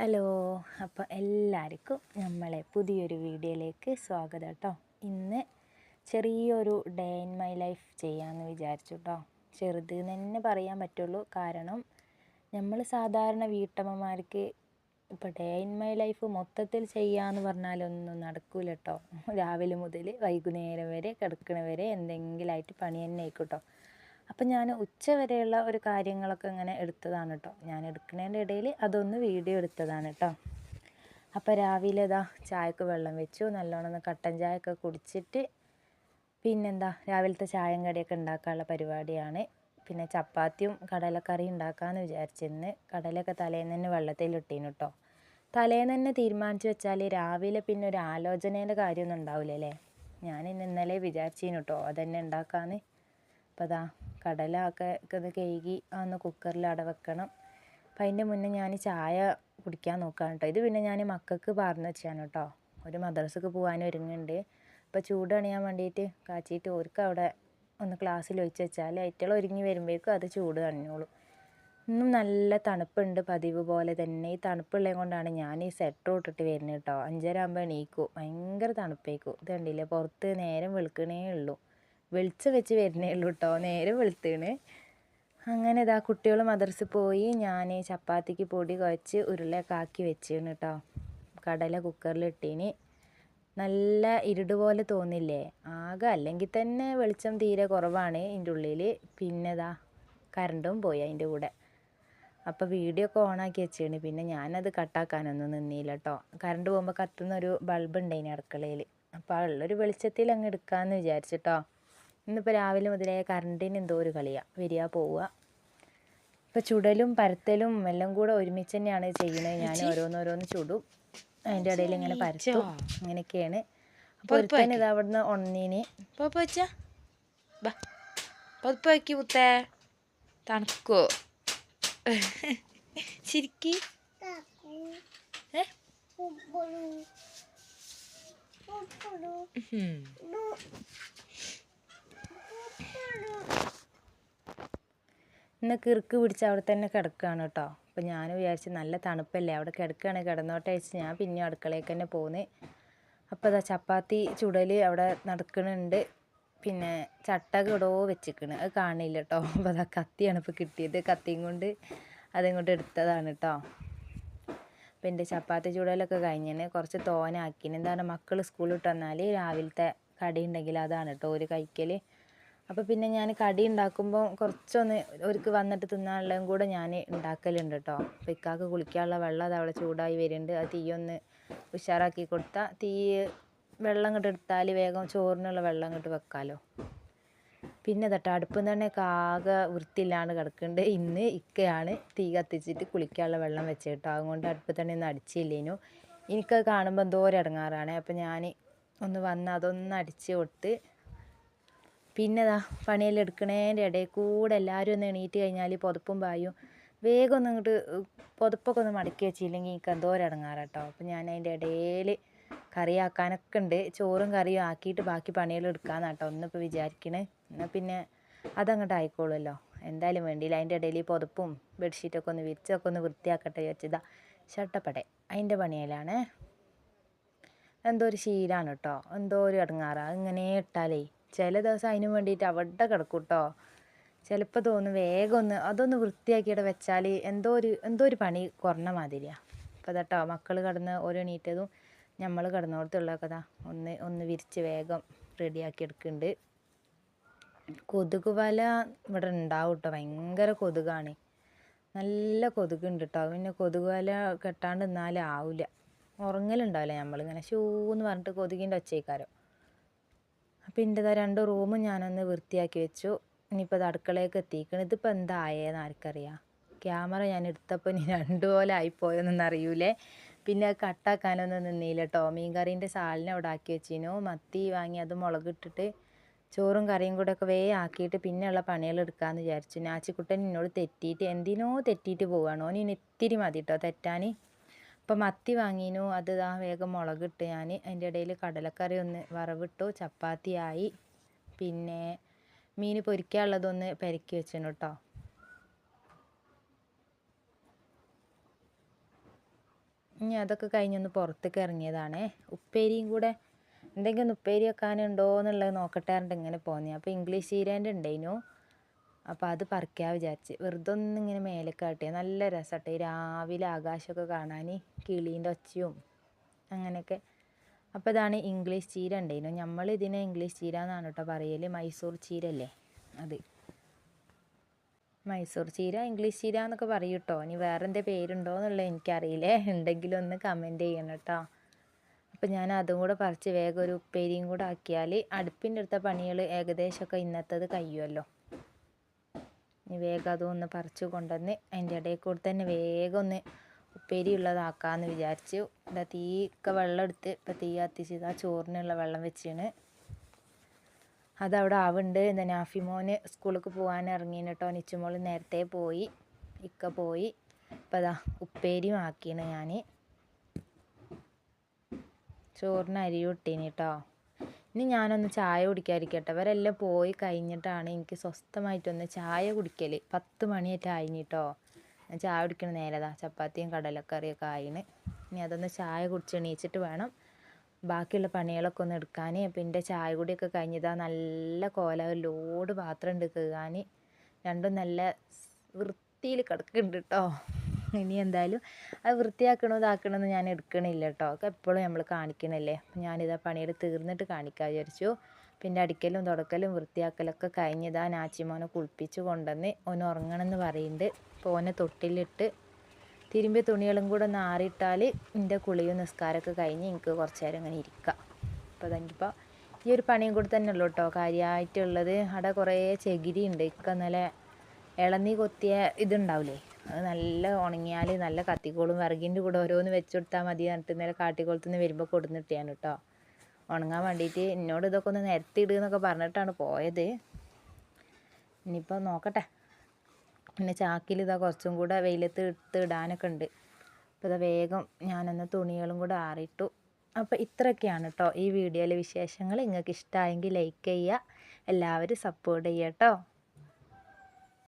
Hello അപ്പോൾ എല്ലാവർക്കും നമ്മളെ പുതിയൊരു വീഡിയോയിലേക്ക് സ്വാഗതം കേട്ടോ. ഇന്ന് ചെറിയൊരു ഡേ ഇൻ മൈ ലൈഫ് ചെയ്യാമെന്ന് വിചാരിച്ചു കേട്ടോ. ചെറുത് തന്നെ പറയാൻ പറ്റുള്ളൂ. കാരണം നമ്മൾ സാധാരണ വീട്ടമ്മമാർക്ക് ഇപ്പോൾ ഡേ ഇൻ മൈ ലൈഫ് മൊത്തത്തിൽ ചെയ്യാമെന്ന് പറഞ്ഞാലൊന്നും നടക്കൂല കേട്ടോ. രാവിലെ മുതൽ വൈകുന്നേരം വരെ കിടക്കണ വരെ എന്തെങ്കിലുമായിട്ട് പണി തന്നെ ആയിക്കും കേട്ടോ അപ്പം ഞാൻ ഉച്ച വരെയുള്ള ഒരു കാര്യങ്ങളൊക്കെ ഇങ്ങനെ എടുത്തതാണ് കേട്ടോ ഞാൻ എടുക്കുന്നതിന്റെ ഇടയിൽ അതൊന്ന് വീഡിയോ എടുത്തതാണ് കേട്ടോ അപ്പോൾ രാവിലെ ഇതാ ചായക്ക് വെള്ളം വെച്ചു. നല്ലോണം ഒന്ന് കട്ടൻ ചായയൊക്കെ കുടിച്ചിട്ട് പിന്നെന്താ രാവിലത്തെ ചായയും കടിയൊക്കെ ഉണ്ടാക്കാനുള്ള പരിപാടിയാണ്. പിന്നെ ചപ്പാത്തിയും കടലക്കറി ഉണ്ടാക്കാമെന്ന് വിചാരിച്ചിരുന്ന് കടലൊക്കെ തലേന്ന് തന്നെ വെള്ളത്തിലിട്ടീന് കേട്ടോ തലേന്ന് തന്നെ തീരുമാനിച്ചു വെച്ചാൽ രാവിലെ പിന്നെ ഒരു ആലോചനേന്റെ കാര്യമൊന്നും ഉണ്ടാവില്ല ഞാൻ ഇന്ന് ഇന്നലെ വിചാരിച്ചീന് കേട്ടോ അതന്നെ ഉണ്ടാക്കാമെന്ന് അപ്പോൾ കടല ഒക്കെ ഒന്ന് കഴുകി ഒന്ന് കുക്കറിൽ അട വെക്കണം. അപ്പം അതിന്റെ മുന്നേ ഞാൻ ചായ കുടിക്കാൻ നോക്കുകയാണ് കേട്ടോ ഇത് പിന്നെ ഞാൻ മക്കൾക്ക് പറഞ്ഞു വെച്ചാണ് കേട്ടോ ഒരു മദ്രസക്ക് പോകാൻ ഒരുങ്ങുന്നുണ്ട് അപ്പോൾ ചൂട് അണിയാൻ വേണ്ടിയിട്ട് കാച്ചിയിട്ട് ഓർക്ക് അവിടെ ഒന്ന് ക്ലാസ്സിൽ ഒഴിച്ച് വെച്ചാൽ ഏറ്റവും ഒരുങ്ങി വരുമ്പോഴേക്കും അത് ചൂട് കണിഞ്ഞോളൂ ഇന്നും നല്ല തണുപ്പുണ്ട് പതിവ് പോലെ തന്നെ. ഈ തണുപ്പുള്ളത് കൊണ്ടാണ് ഞാൻ ഈ സെറ്റർ ഇട്ടിട്ട് വരുന്നത് കേട്ടോ അഞ്ചര ആകുമ്പോൾ എണീക്കും. ഭയങ്കര തണുപ്പേക്കും. ഇത് കണ്ടില്ലേ? പുറത്ത് നേരം വെളുക്കണേ ഉള്ളൂ. വെളിച്ചം വെച്ച് വരുന്നേ ഉള്ളൂ കേട്ടോ നേരെ വെളുത്തേണ്. അങ്ങനെ ഇതാ കുട്ടികൾ മദർസ് പോയി. ഞാൻ ചപ്പാത്തിക്ക് പൊടി കുഴച്ച് ഉരുളയൊക്കെ ആക്കി വെച്ചിരുന്നു കേട്ടോ കടല കുക്കറിൽ ഇട്ടീന്. നല്ല ഇരുട് പോലെ തോന്നില്ലേ? ആകെ അല്ലെങ്കിൽ തന്നെ വെളിച്ചം തീരെ കുറവാണ് ഇതിന്റെ ഉള്ളിൽ പിന്നെ ഇതാ കറണ്ടും പോയി അതിന്റെ കൂടെ. അപ്പോൾ വീഡിയോ ഒക്കെ ഓണാക്കി വെച്ചിരുന്നു. പിന്നെ ഞാനത് കട്ടാക്കാനൊന്നും നിന്നില്ല കേട്ടോ കറണ്ട് പോകുമ്പോൾ കത്തുന്ന ഒരു ബൾബ് ഉണ്ടായിന് അടുക്കളയിൽ അപ്പോൾ ഉള്ളൊരു വെളിച്ചത്തിൽ അങ്ങ് എടുക്കാമെന്ന് വിചാരിച്ചിട്ടോ ഇന്നിപ്പോൾ രാവിലെ മുതലേ കറണ്ടിന് എന്തോ ഒരു കളിയാണ് വരിക പോവുക. ഇപ്പോൾ ചുടലും പരത്തലും എല്ലാം കൂടെ ഒരുമിച്ച് തന്നെയാണ് ചെയ്യുന്നത്. ഞാൻ ഓരോന്നോരോന്ന് ചുടും. അതിന്റെ ഇടയിൽ ഇങ്ങനെ പരത്തും. അങ്ങനെയൊക്കെയാണ് അപ്പോൾ ഒരുത്തൻ ഇത് അവിടുന്ന് ഉണന്നീന്. തണുക്കോ. ശരിക്കും ഏ? ഉം. ഇന്ന് കിറുക്ക് പിടിച്ച് അവിടെ തന്നെ കിടക്കുകയാണ് കേട്ടോ. അപ്പോൾ ഞാൻ വിചാരിച്ച് നല്ല തണുപ്പല്ലേ അവിടെ കിടക്കുകയാണ് കിടന്നോട്ടെ വെച്ച് ഞാൻ പിന്നെ അടുക്കളയ്ക്ക് തന്നെ പോന്ന്. അപ്പോൾ അതാ ചപ്പാത്തി ചുടൽ അവിടെ നടക്കണുണ്ട് പിന്നെ ചട്ടക ഇടോ വെച്ചിക്കണ് അത് കാണില്ല കേട്ടോ. അപ്പോൾ അതാ കത്തിയാണ് ഇപ്പോൾ കിട്ടിയത്. കത്തിയും കൊണ്ട് അതിങ്ങോട്ട് എടുത്തതാണ് കേട്ടോ. അപ്പോൾ എന്റെ ചപ്പാത്തി ചുടലൊക്കെ കഴിഞ്ഞിന് കുറച്ച് തോനാക്കിന് എന്താണ് മക്കൾ സ്കൂളിൽ വിട്ട് വന്നാൽ രാവിലത്തെ കടി ഉണ്ടെങ്കിൽ അതാണ് കേട്ടോ. ഒരു കഴിക്കൽ അപ്പോൾ പിന്നെ ഞാൻ കടി ഉണ്ടാക്കുമ്പോൾ കുറച്ചൊന്ന് അവർക്ക് വന്നിട്ട് തിന്നാനുള്ളതും കൂടെ ഞാൻ ഉണ്ടാക്കലുണ്ട് കേട്ടോ അപ്പോൾ ഇക്കാക്ക് കുളിക്കാനുള്ള വെള്ളം അത് അവിടെ ചൂടായി വരുന്നുണ്ട് ആ തീയൊന്ന് ഉഷാറാക്കി കൊടുത്താൽ തീ വെള്ളം ഇങ്ങോട്ട് എടുത്താൽ വേഗം ചോറിനുള്ള വെള്ളം ഇങ്ങോട്ട് വെക്കാമല്ലോ പിന്നെ തട്ടോ അടുപ്പം തന്നെ ആകെ വൃത്തിയില്ലാണ്ട് കിടക്കുന്നുണ്ട് ഇന്ന് ഇക്കയാണ് തീ കത്തിച്ചിട്ട് കുളിക്കാനുള്ള വെള്ളം വെച്ച് കേട്ടോ അതുകൊണ്ട് അടുപ്പ് തന്നെ ഒന്നും അടിച്ചില്ലേനു. എനിക്കത് കാണുമ്പോൾ എന്തോ ഇറങ്ങാറാണ് അപ്പോൾ ഞാൻ ഒന്ന് വന്ന് അതൊന്ന് അടിച്ച് കൊടുത്ത് പിന്നെ ദാ പണിയെല്ലാം എടുക്കണേന്റെ ഇടയിൽ കൂടെ എല്ലാവരും ഒന്ന് എണീറ്റ് കഴിഞ്ഞാൽ പുതപ്പും പായും. വേഗം ഒന്ന് ഇങ്ങോട്ട് പുതപ്പൊക്കെ ഒന്ന് മടക്കി വെച്ചില്ലെങ്കിൽ എനിക്ക് എന്തോ ഒരു കേട്ടോ അപ്പോൾ ഞാൻ അതിന്റെ ഇടയിൽ കറിയാക്കാനൊക്കെ ഉണ്ട്. ചോറും കറിയും ആക്കിയിട്ട് ബാക്കി പണിയെല്ലാം എടുക്കാമെന്നാട്ടോ ഒന്നിപ്പോൾ വിചാരിക്കണേ. എന്നാൽ പിന്നെ അതങ്ങോട്ട് ആയിക്കോളുമല്ലോ. എന്തായാലും വേണ്ടിയില്ല. അതിന്റെ ഇടയിൽ പുതപ്പും ബെഡ്ഷീറ്റൊക്കെ ഒന്ന് വിരിച്ചൊക്കെ ഒന്ന് വൃത്തിയാക്കട്ടെ വിചാരിച്ചതാ. ഷട്ടപ്പടെ അതിന്റെ പണിയിലാണേ എന്തോ ഒരു ശീലമാണ് കേട്ടോ. എന്തോ ഒരു ഇടങ്ങാറാണ് ഇങ്ങനെ ഇട്ടാലേ ചില ദിവസം അതിന് വേണ്ടിയിട്ട് അവിടെ കിടക്കും കേട്ടോ ചിലപ്പോൾ തോന്നും വേഗം ഒന്ന് അതൊന്ന് വൃത്തിയാക്കിയിട്ട് വെച്ചാൽ എന്തോ ഒരു എന്തോ ഒരു പണി കുറഞ്ഞ മാതിരിയാണ് അപ്പോൾ കേട്ടോ മക്കൾ കിടന്ന് ഓരോ എണീറ്റതും നമ്മൾ കിടന്നോടത്തുള്ള കഥ ഒന്ന് ഒന്ന് വിരിച്ച് വേഗം റെഡിയാക്കി എടുക്കുന്നുണ്ട്. കൊതുക് വല ഇവിടെ ഉണ്ടാവും കേട്ടോ ഭയങ്കര കൊതുകാണ്. നല്ല കൊതുകുണ്ട് കേട്ടോ. പിന്നെ കൊതുക് വല കെട്ടാണ്ട് നിന്നാലും ആവില്ല. ഉറങ്ങലുണ്ടാവില്ല നമ്മളിങ്ങനെ ഷൂ എന്ന് പറഞ്ഞിട്ട് കൊതുകിന്റെ ഒച്ചയ്ക്കാരോ. അപ്പോൾ എന്റെ രണ്ട് റൂമും ഞാനൊന്ന് വൃത്തിയാക്കി വെച്ചു. ഇനിയിപ്പോൾ അത് അടുക്കളയൊക്കെ എത്തിക്കണം. ഇതിപ്പോൾ എന്തായെന്ന് ആർക്കറിയാം. ക്യാമറ ഞാൻ എടുത്തപ്പോൾ ഇനി രണ്ടുപോലെ ആയിപ്പോയെന്നൊന്നും അറിയൂലേ. പിന്നെ കട്ടാക്കാനൊന്നും നിന്നില്ല കേട്ടോ മീൻ കറീന്റെ സാലിനെ അവിടെ ആക്കി വെച്ചിനു. മത്തി വാങ്ങി അത് മുളകിട്ടിട്ട് ചോറും കറിയും കൂടെ ഒക്കെ വേ ആക്കിയിട്ട് പിന്നെയുള്ള പണികൾ എടുക്കാമെന്ന് വിചാരിച്ചു. നാച്ചിക്കുട്ടൻ എന്നോട് തെറ്റിയിട്ട് എന്തിനോ തെറ്റിയിട്ട് പോവുകയാണ് ഇനി ഇത്തിരി മതി കേട്ടോ തെറ്റാൻ അപ്പോൾ മത്തി വാങ്ങിനു. അത് ഇതാ വേഗം മുളകിട്ട് ഞാൻ അതിന്റെ ഇടയിൽ കടലക്കറി ഒന്ന് വറവിട്ടു. ചപ്പാത്തിയായി. പിന്നെ മീൻ പൊരിക്കാനുള്ളതൊന്ന് പെരക്കി വെച്ചിനു കേട്ടോ ഇനി അതൊക്കെ കഴിഞ്ഞൊന്ന് പുറത്തേക്ക് ഇറങ്ങിയതാണേ. ഉപ്പേരിയും കൂടെ എന്തെങ്കിലും ഉപ്പേരി വെക്കാനുണ്ടോ എന്നുള്ളത് നോക്കട്ടെ പറഞ്ഞിട്ട് ഇങ്ങനെ പോന്നേ. അപ്പോൾ ഇംഗ്ലീഷ് ചീരേന്റെ ഉണ്ടായിരുന്നു അപ്പോൾ അത് പറിക്കാൻ വിചാരിച്ച്. വെറുതെ ഒന്നിങ്ങനെ മേലേക്ക് കാട്ടിയാൽ നല്ല രസമാട്ടെ രാവിലെ ആകാശമൊക്കെ കാണാൻ കിളീന്റെ ഒച്ചയും അങ്ങനെയൊക്കെ. അപ്പോൾ ഇതാണ് ഇംഗ്ലീഷ് ചീര ഉണ്ടായിരുന്നു നമ്മൾ ഇതിനെ ഇംഗ്ലീഷ് ചീര എന്നാണ് കേട്ടോ പറയൽ മൈസൂർ ചീരല്ലേ അത്. മൈസൂർ ചീര ഇംഗ്ലീഷ് ചീര എന്നൊക്കെ പറയും കേട്ടോ ഇനി വേറെ എന്തെങ്കിലും പേരുണ്ടോ എന്നുള്ളത് എനിക്കറിയില്ലേ. ഉണ്ടെങ്കിൽ ഒന്ന് കമന്റ് ചെയ്യണം കേട്ടോ അപ്പം ഞാൻ അതും കൂടെ പറിച്ച് വേഗം ഒരു ഉപ്പേരിയും കൂടെ ആക്കിയാൽ അടുപ്പിന്റെ അടുത്ത പണികൾ ഏകദേശമൊക്കെ ഇന്നത്തത് കഴിയുമല്ലോ വേഗം അതൊന്ന് പറിച്ചു കൊണ്ടുവന്ന് അതിന്റെ ഇടയിൽ കൂടെ തന്നെ വേഗം ഒന്ന് ഉപ്പേരി ഉള്ളതാക്കാമെന്ന് വിചാരിച്ചു. ഇതാ തീ ഒക്കെ വെള്ളം എടുത്ത് ഇപ്പം തീ കത്തിച്ച് ഇതാ ചോറിനുള്ള വെള്ളം വെച്ചാണ്. അതവിടെ ആവുണ്ട്. എന്താ നാഫിമോന് സ്കൂളിലേക്ക് പോകാൻ ഇറങ്ങിന് കേട്ടോ നിച്ചുമോൾ നേരത്തെ പോയി. ഇക്ക പോയി. ഇപ്പം അതാ ഉപ്പേരിയും ആക്കിയാണ് ഞാൻ ചോറിന് അരി ഇട്ടീനി കേട്ടോ ഇനി ഞാനൊന്ന് ചായ കുടിക്കാതിരിക്കട്ടെ. ഇവരെല്ലാം പോയി കഴിഞ്ഞിട്ടാണ് എനിക്ക് സ്വസ്ഥമായിട്ടൊന്ന് ചായ കുടിക്കൽ പത്ത് മണിയായിട്ട് ആയിനി കേട്ടോ ഞാൻ ചായ കുടിക്കണ നേരതാ. ചപ്പാത്തിയും കടലക്കറിയൊക്കെ ആയിന്. ഇനി അതൊന്ന് ചായ കുടിച്ച് എണീച്ചിട്ട് വേണം. ബാക്കിയുള്ള പണികളൊക്കെ ഒന്ന് എടുക്കാൻ അപ്പം എന്റെ ചായ കുടിയൊക്കെ കഴിഞ്ഞതാ നല്ല കോല. ലോഡ് പാത്രം ഉണ്ട് രണ്ടും നല്ല വൃത്തിയിൽ കിടക്കുന്നുണ്ട് കേട്ടോ ഇനി എന്തായാലും അത് വൃത്തിയാക്കണോ ഇതാക്കണമെന്ന് ഞാൻ എടുക്കണില്ല കേട്ടോ. ഒക്കെ എപ്പോഴും നമ്മൾ കാണിക്കണല്ലേ. അപ്പം ഞാനിതാ പണിയുടെ തീർന്നിട്ട് കാണിക്കാൻ വിചാരിച്ചു. പിന്നെ അടിക്കലും തുടക്കലും വൃത്തിയാക്കലൊക്കെ കഴിഞ്ഞതാ നാച്ചിമോനെ കുളിപ്പിച്ച് കൊണ്ടുവന്ന് ഓന് ഉറങ്ങണമെന്ന് പറയുന്നുണ്ട്. അപ്പോൾ ഓനെ തൊട്ടിലിട്ട് തിരുമ്പിയ തുണികളും കൂടെ ഒന്ന് ആറിയിട്ടാൽ എന്റെ കുളിയും നിസ്കാരമൊക്കെ കഴിഞ്ഞ് എനിക്ക് കുറച്ച് നേരം ഇങ്ങനെ ഇരിക്കാം. അപ്പോൾ അതെനിക്കിപ്പോൾ ഈ ഒരു പണിയും കൂടി തന്നെ ഉള്ളൂ കേട്ടോ. കാര്യമായിട്ടുള്ളത്. അവിടെ കുറേ ചകിരി ഉണ്ട് ഇക്ക ഇന്നലെ ഇളനീ കൊത്തിയ ഇതുണ്ടാവില്ലേ അത് നല്ല ഉണങ്ങിയാൽ നല്ല കത്തിക്കോളും. വിറകിന്റെ കൂടെ ഓരോന്ന് വെച്ച് കൊടുത്താൽ മതി എന്നിട്ട് ഇന്നലെ കാട്ടിക്കോളത്തുനിന്ന് വരുമ്പോൾ കൊടുന്നിട്ടാണ് കേട്ടോ ഉണങ്ങാൻ വേണ്ടിയിട്ട് എന്നോട് ഇതൊക്കെ ഒന്ന് നിരത്തി എന്നൊക്കെ പറഞ്ഞിട്ടാണ് പോയത്. ഇനിയിപ്പോൾ നോക്കട്ടെ. പിന്നെ ചാക്കിൽ ഇതാ കുറച്ചും കൂടെ വെയിലത്ത് എടുത്ത് ഇടാനൊക്കെ ഉണ്ട്. അപ്പോൾ ഇതാ വേഗം ഞാനെന്ന തുണികളും കൂടെ ആറിയിട്ടു. അപ്പോൾ ഇത്രയൊക്കെയാണ് കേട്ടോ ഈ വീഡിയോയിലെ വിശേഷങ്ങൾ. നിങ്ങൾക്ക് ഇഷ്ടമായെങ്കിൽ ലൈക്ക് ചെയ്യുക. എല്ലാവരും സപ്പോർട്ട് ചെയ്യുക കേട്ടോ